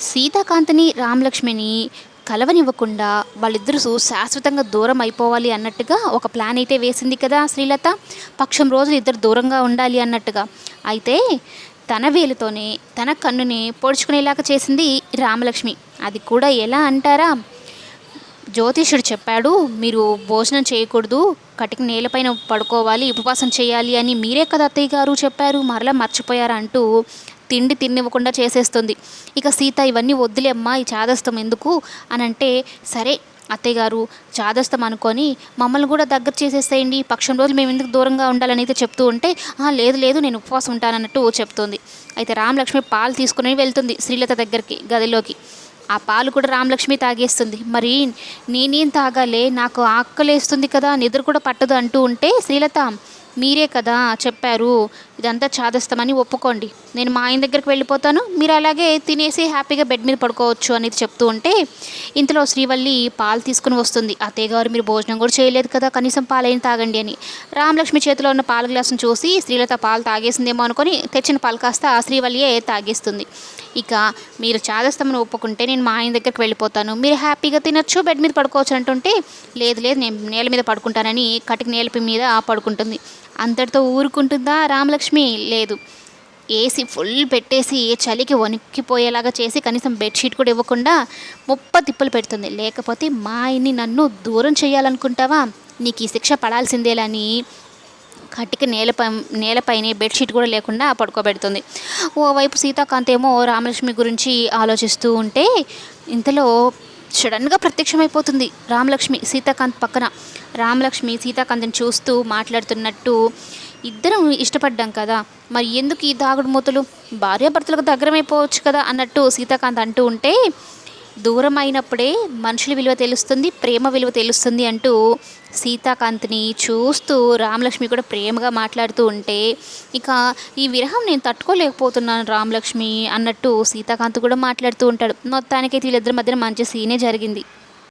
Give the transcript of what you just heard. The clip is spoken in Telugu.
సీతాకాంతిని రామలక్ష్మిని కలవనివ్వకుండా వాళ్ళిద్దరూ శాశ్వతంగా దూరం అయిపోవాలి అన్నట్టుగా ఒక ప్లాన్ అయితే వేసింది కదా శ్రీలత. పక్షం రోజులు ఇద్దరు దూరంగా ఉండాలి అన్నట్టుగా. అయితే తన వేలుతోనే తన కన్నుని పొడుచుకునేలాగా చేసింది రామలక్ష్మి. అది కూడా ఎలా అంటారా? జ్యోతిషుడు చెప్పాడు మీరు భోజనం చేయకూడదు కటిక నేలపైన పడుకోవాలి ఉపవాసం చేయాలి అని మీరే కదా అత్తయ్య గారు చెప్పారు. మరలా మర్చిపోయారు అంటూ తిండి తిన్నివ్వకుండా చేసేస్తుంది. ఇక సీత ఇవన్నీ వద్దులేమ్మా ఈ చాదస్తం ఎందుకు? అని అంటే సరే అత్తయ్య గారు చాదస్తం అనుకొని మమ్మల్ని కూడా దగ్గర చేసేసేయండి. పక్షం రోజులు మేము ఎందుకు దూరంగా ఉండాలని అయితే చెప్తూ ఉంటే లేదు లేదు నేను ఉపవాసం ఉంటానన్నట్టు చెప్తుంది. అయితే రామలక్ష్మి పాలు తీసుకుని వెళ్తుంది శ్రీలత దగ్గరికి గదిలోకి. ఆ పాలు కూడా రామలక్ష్మి తాగేస్తుంది. మరి నేనేం తాగాలే? నాకు ఆకలేస్తుంది కదా నిద్ర కూడా పట్టదు అంటూ ఉంటే శ్రీలత మీరే కదా చెప్పారు. ఇదంతా చాదస్తామని ఒప్పుకోండి. నేను మా ఆయన దగ్గరికి వెళ్ళిపోతాను. మీరు అలాగే తినేసి హ్యాపీగా బెడ్ మీద పడుకోవచ్చు అనేది చెప్తూ ఉంటే ఇంతలో శ్రీవల్లి పాలు తీసుకుని వస్తుంది. అత్తయ్య గారు మీరు భోజనం కూడా చేయలేదు కదా కనీసం పాలైన తాగండి అని. రామలక్ష్మి చేతిలో ఉన్న పాల గ్లాసును చూసి శ్రీలత పాలు తాగేసిందేమో అనుకొని తెచ్చిన పాలు కాస్త శ్రీవల్లియే తాగేస్తుంది. ఇక మీరు చాదస్తామని ఒప్పుకుంటే నేను మా ఆయన దగ్గరికి వెళ్ళిపోతాను. మీరు హ్యాపీగా తినొచ్చు బెడ్ మీద పడుకోవచ్చు అంటుంటే లేదు లేదు నేను నేల మీద పడుకుంటానని కటిక నేలపి మీద పడుకుంటుంది. అంతటితో ఊరుకుంటుందా? రామలక్ష్మి? లేదు. ఏసీ ఫుల్ పెట్టేసి చలికి వణికిపోయేలాగా చేసి కనీసం బెడ్షీట్ కూడా ఇవ్వకుండా ముప్ప తిప్పలు పెడుతుంది. లేకపోతే మా ఆయన్ని నన్ను దూరం చేయాలనుకుంటావా? నీకు ఈ శిక్ష పడాల్సిందేలని కట్టిక నేలపై నేలపైనే బెడ్షీట్ కూడా లేకుండా పడుకోబెడుతుంది. ఓవైపు సీతాకాంత్ ఏమో రామలక్ష్మి గురించి ఆలోచిస్తూ ఉంటే ఇంతలో సడన్గా ప్రత్యక్షమైపోతుంది. రామలక్ష్మి సీతాకాంత్ పక్కన. రామలక్ష్మి సీతాకాంత్ని చూస్తూ మాట్లాడుతున్నట్టు ఇద్దరం ఇష్టపడ్డాం కదా. మరి ఎందుకు ఈ దాగుడు మూతలు భార్యాభర్తలకు దగ్గరమైపోవచ్చు కదా అన్నట్టు సీతాకాంత్ అంటూ ఉంటే దూరం అయినప్పుడే మనుషుల విలువ తెలుస్తుంది ప్రేమ విలువ తెలుస్తుంది అంటూ సీతాకాంత్ని చూస్తూ రామలక్ష్మి కూడా ప్రేమగా మాట్లాడుతూ ఉంటే ఇక ఈ విరహం నేను తట్టుకోలేకపోతున్నాను రామలక్ష్మి అన్నట్టు సీతాకాంత్ కూడా మాట్లాడుతూ ఉంటాడు. మొత్తానికైతే వీళ్ళిద్దరి మధ్యన మంచి సీనే జరిగింది.